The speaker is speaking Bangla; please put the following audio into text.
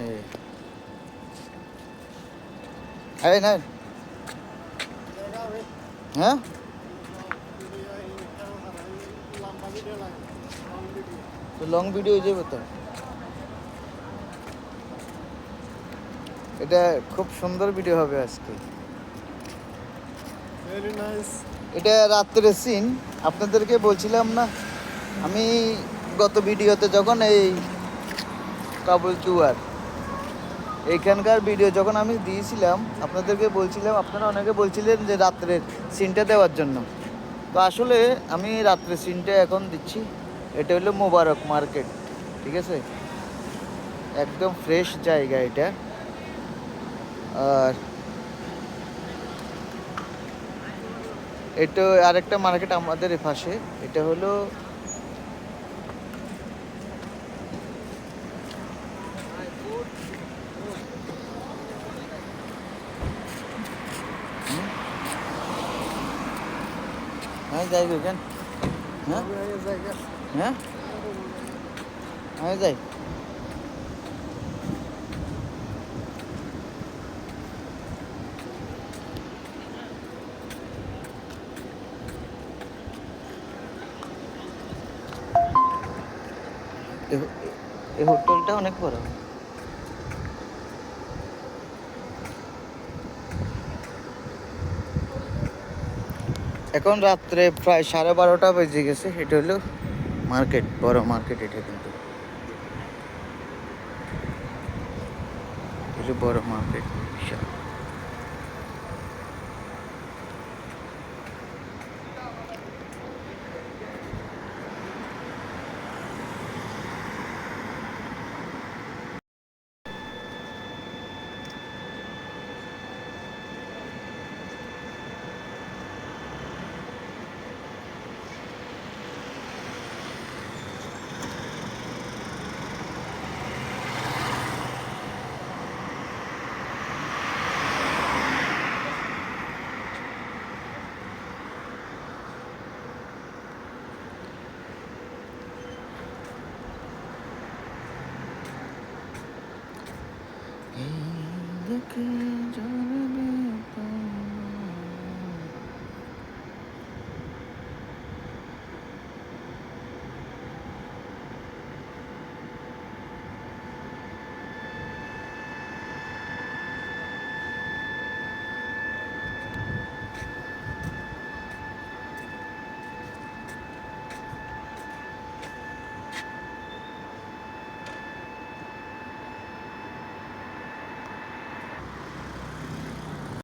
এই। এই না হ্যাঁ? তো লং ভিডিও হয়ে যাবে তো। এটা খুব সুন্দর ভিডিও হবে আজকে। এটা রাত্রের সিন আপনাদেরকে বলছিলাম না আমি গত ভিডিওতে যখন এই কাবুল চুয়ার এইখানকার ভিডিও যখন আমি দিয়েছিলাম, আপনাদেরকে বলছিলাম, আপনারা অনেকে বলছিলেন যে রাত্রের সিনটা দেওয়ার জন্য। তো আসলে আমি রাত্রের সিনটা এখন দিচ্ছি। এটা হলো মোবারক মার্কেট, ঠিক আছে? একদম ফ্রেশ জায়গা এটা। আর এটা আরেকটা মার্কেট আমাদের এ পাশে। এটা হলো হ্যাঁ যাই কেন হ্যাঁ হ্যাঁ আমি যাই এই হোটেলটা অনেক বড় এখন রাত্রে প্রায় সাড়ে বারোটা বেজে গেছে। এটা হলো মার্কেট, বড় মার্কেট এটা কিন্তু। বড় মার্কেট Looking at